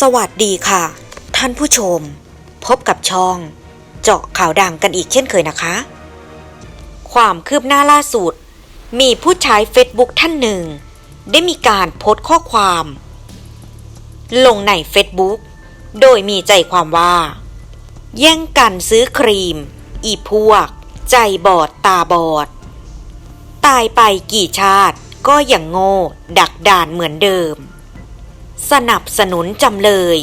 สวัสดีค่ะ ท่านผู้ชม พบกับช่อง เจาะข่าวดังกันอีกเช่นเคยนะคะ ความคืบหน้าล่าสุด มีผู้ใช้เฟซบุ๊กท่านหนึ่ง ได้มีการโพสต์ข้อความ ลงในเฟซบุ๊กโดยมีใจความว่า แย่งกันซื้อครีม อีพวก ใจบอดตาบอด ตายไปกี่ชาติก็ยังโง่ ดักดานเหมือนเดิม สนับสนุนจำเลย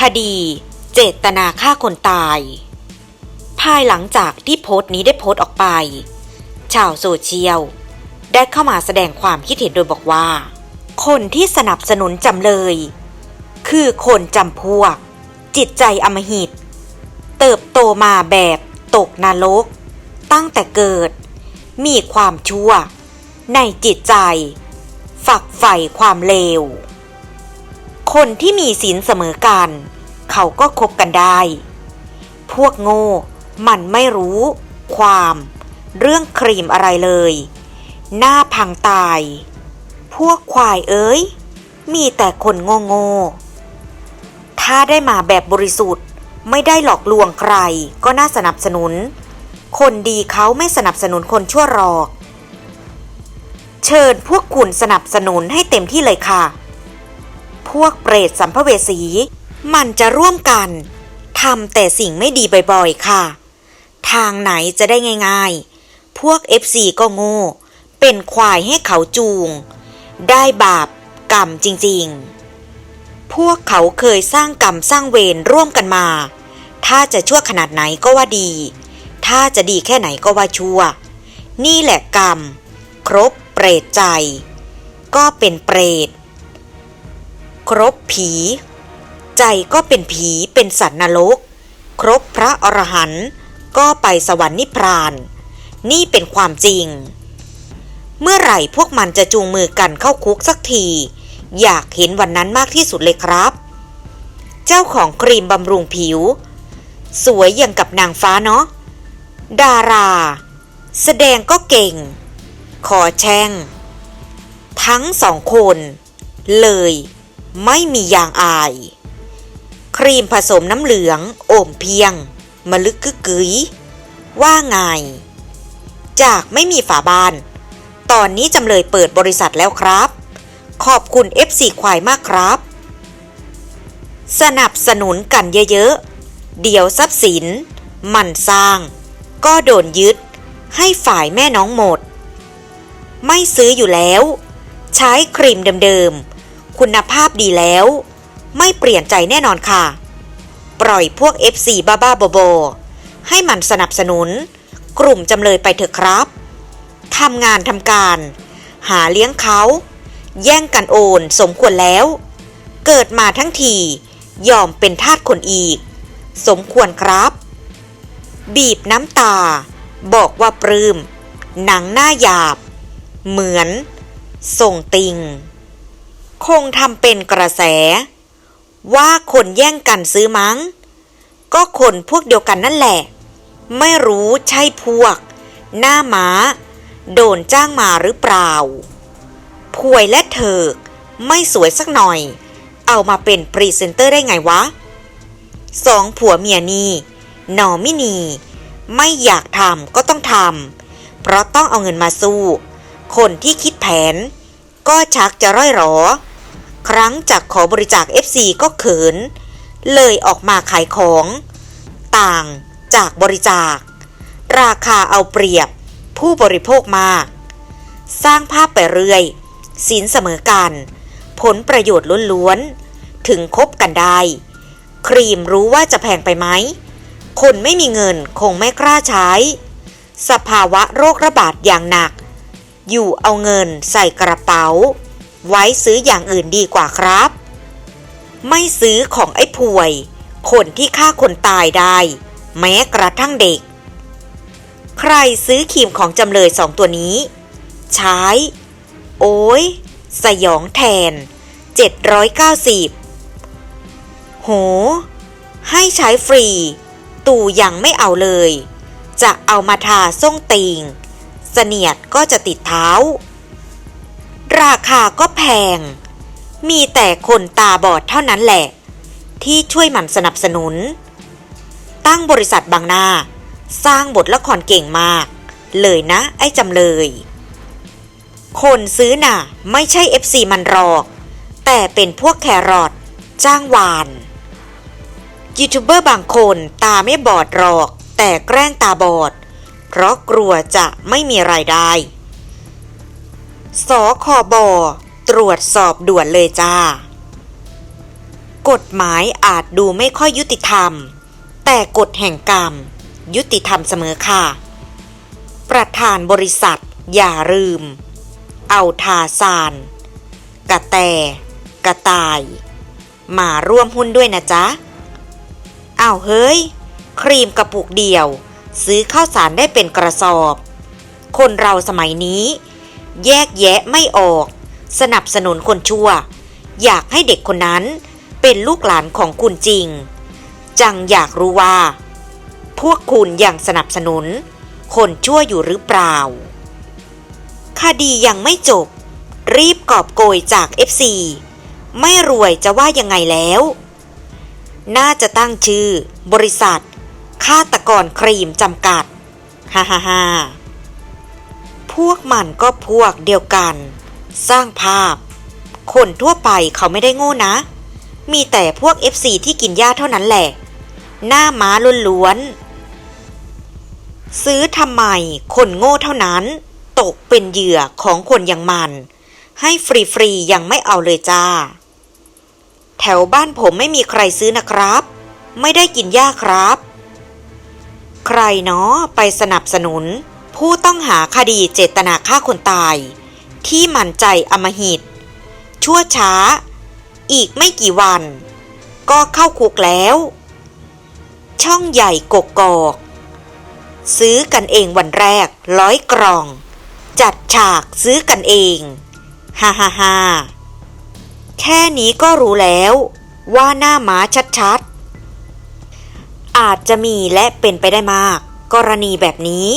คดี เจตนาฆ่าคนตาย ภายหลังจากที่โพสต์นี้ได้โพสต์ออกไป ชาวโซเชียล ได้เข้ามาแสดงความคิดเห็นโดยบอกว่า คนที่สนับสนุนจำเลย คือคนจำพวก จิตใจอมหิต เติบโตมาแบบตกนรก ตั้งแต่เกิด มีความชั่ว ในจิตใจ ฝักใฝ่ความเลว คนที่มีศีลเสมอกัน เขาก็คบกันได้ พวกโง่มันไม่รู้ ความ เรื่องครีมอะไรเลย หน้าพังตาย พวกควายเอ้ย มีแต่คนโง่โง่ถ้าได้มาแบบบริสุทธิ์ไม่ได้หลอกลวงใครก็น่าสนับสนุน คนดีเขาไม่สนับสนุนคนชั่วหรอก เชิญพวกคุณสนับสนุนให้เต็มที่เลยค่ะ พวกเปรตสัมภเวสี มันจะร่วมกันทำแต่สิ่งไม่ดีบ่อยๆ ค่ะ ทางไหนจะได้ง่ายๆ พวก FC ก็โง่ เป็นควายให้เขาจูง ได้บาปกรรมจริงๆ พวกเขาเคยสร้างกรรมสร้างเวรร่วมกันมา ถ้าจะชั่วขนาดไหนก็ว่าดี ถ้าจะดีแค่ไหนก็ว่าชั่ว นี่แหละกรรม ครบเปรตใจ ก็เป็นเปรต ครบผี ใจก็เป็นผีเป็นสัตว์นรก ครบพระอรหันต์ก็ไปสวรรค์นิพพาน นี่เป็นความจริง เมื่อไหร่พวกมันจะจูงมือกันเข้าคุกสักที อยากเห็นวันนั้นมากที่สุดเลยครับ เจ้าของครีมบำรุงผิว สวยอย่างกับนางฟ้าเนาะดารา แสดงก็เก่ง ขอแช่ง ทั้งสองคน เลย ไม่มียางอาย ครีมผสมน้ำเหลือง โอมเพียงมะลึกกึกกึยว่าไง จากไม่มีฝาบาน ตอนนี้จำเลยเปิดบริษัทแล้วครับ ขอบคุณ FC ควายมากครับ สนับสนุนกันเยอะๆ เดี๋ยวทรัพย์สิน มันสร้าง ก็โดนยึด ให้ฝ่ายแม่น้องหมด ไม่ซื้ออยู่แล้ว ใช้ครีมเดิมๆ คุณภาพดีแล้ว ไม่เปลี่ยนใจแน่นอนค่ะ ปล่อยพวก FC บ้าๆบอๆให้มันสนับสนุน กลุ่มจำเลยไปเถอะครับทำงานทำการ หาเลี้ยงเขา แย่งกันโอนสมควรแล้ว เกิดมาทั้งทียอมเป็นทาสคนอีก สมควรครับ บีบน้ำตา บอกว่าปลืม้ม หนังหน้าหยาบ เหมือน ส่งติง คงทำเป็นกระแส ว่าคนแย่งกันซื้อมั้ง ก็คนพวกเดียวกันนั่นแหละ ไม่รู้ใช่พวก หน้าม้า โดนจ้างมาหรือเปล่าพวยและเถิก ไม่สวยสักหน่อย เอามาเป็นพรีเซนเตอร์ได้ไงวะ สองผัวเมียนี่หนอมินี ไม่อยากทำก็ต้องทำ เพราะต้องเอาเงินมาสู้ คนที่คิดแผน ก็ชักจะร่อยหรอ ครั้งจากขอบริจาค FC ก็เขิน เลยออกมาขายของ ต่างจากบริจาค ราคาเอาเปรียบผู้บริโภคมาก สร้างภาพไปเรื่อยสินเสมอกัน ผลประโยชน์ล้วนๆ ถึงคบกันได้ ครีมรู้ว่าจะแพงไปไหม คนไม่มีเงินคงไม่กล้าใช้ สภาวะโรคระบาดอย่างหนัก อยู่เอาเงินใส่กระเป๋า ไว้ซื้ออย่างอื่นดีกว่าครับ ไม่ซื้อของไอ้ป่วย คนที่ฆ่าคนตายได้ แม้กระทั่งเด็ก ใครซื้อครีมของจำเลยสองตัวนี้ ใช้ โอ้ย สยองแทน 790 โห ให้ใช้ฟรี ตู่ยังไม่เอาเลย จะเอามาทาส้งติงเสนียดก็จะติดเท้า ราคาก็แพง มีแต่คนตาบอดเท่านั้นแหละ ที่ช่วยหมั่นสนับสนุน ตั้งบริษัทบางหน้าสร้างบทละครเก่งมาก เลยนะไอ้จำเลย คนซื้อน่ะ ไม่ใช่ FC มันหรอก แต่เป็นพวกแครอทจ้างวานยูทูบเบอร์บางคนตาไม่บอดหรอก แต่แกล้งตาบอด เพราะกลัวจะไม่มีรายได้ สคบตรวจสอบด่วนเลยจ้า กฎหมายอาจดูไม่ค่อยยุติธรรม แต่กฎแห่งกรรม ยุติธรรมเสมอค่ะ ประธานบริษัท อย่าลืม เอาทาซาน กระแต กระต่าย มาร่วมหุ้นด้วยนะจ๊ะอ้าวเฮ้ย ครีมกระปุกเดียว ซื้อข้าวสารได้เป็นกระสอบ คนเราสมัยนี้ แยกแยะไม่ออก สนับสนุนคนชั่ว อยากให้เด็กคนนั้นเป็นลูกหลานของคุณจริง จังอยากรู้ว่า พวกคุณยังสนับสนุน คนชั่วอยู่หรือเปล่า คดียังไม่จบ รีบกอบโกยจาก FC ไม่รวยจะว่ายังไงแล้ว น่าจะตั้งชื่อ บริษัทฆาตกรครีมจำกัดฮ่าฮ่าฮ่า พวกมันก็พวกเดียวกัน สร้างภาพ คนทั่วไปเขาไม่ได้โง่นะ มีแต่พวก FC ที่กินหญ้าเท่านั้นแหละ หน้าม้าล้วนๆ ซื้อทำไมคนโง่เท่านั้น ตกเป็นเหยื่อของคนอย่างมัน ให้ฟรีๆยังไม่เอาเลยจ้า แถวบ้านผมไม่มีใครซื้อนะครับ ไม่ได้กินหญ้าครับ ใครเนาะไปสนับสนุน ผู้ต้องหาคดีเจตนาฆ่าคนตาย ที่มันใจอมหิต ชั่วช้า อีกไม่กี่วัน ก็เข้าคุกแล้ว ช่องใหญ่กกอกซื้อกันเองวันแรกร้อยกล่อง จัดฉากซื้อกันเองฮ่าฮ่าฮ่าแค่นี้ก็รู้แล้วว่าหน้าม้าชัดๆ อาจจะมีและเป็นไปได้มาก กรณีแบบนี้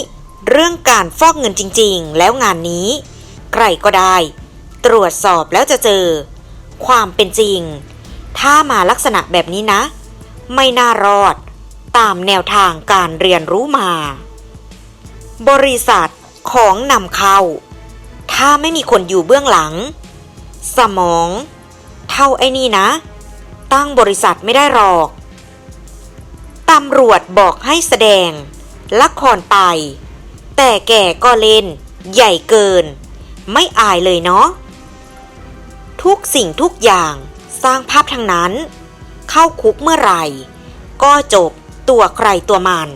เรื่องการฟอกเงินจริงๆ แล้วงานนี้ ใครก็ได้ ตรวจสอบแล้วจะเจอ ความเป็นจริง ถ้ามาลักษณะแบบนี้นะ ไม่น่ารอด ตามแนวทางการเรียนรู้มา บริษัทของนำเข้า ถ้าไม่มีคนอยู่เบื้องหลัง สมอง เท่าไอ้นี่นะ ตั้งบริษัทไม่ได้หรอกตำรวจบอกให้แสดง ละครไป แต่แก่ก็เล่น ใหญ่เกิน ไม่อายเลยเนาะ ทุกสิ่งทุกอย่างสร้างภาพทั้งนั้น เข้าคุกเมื่อไหร่ ก็จบตัวใครตัวมัน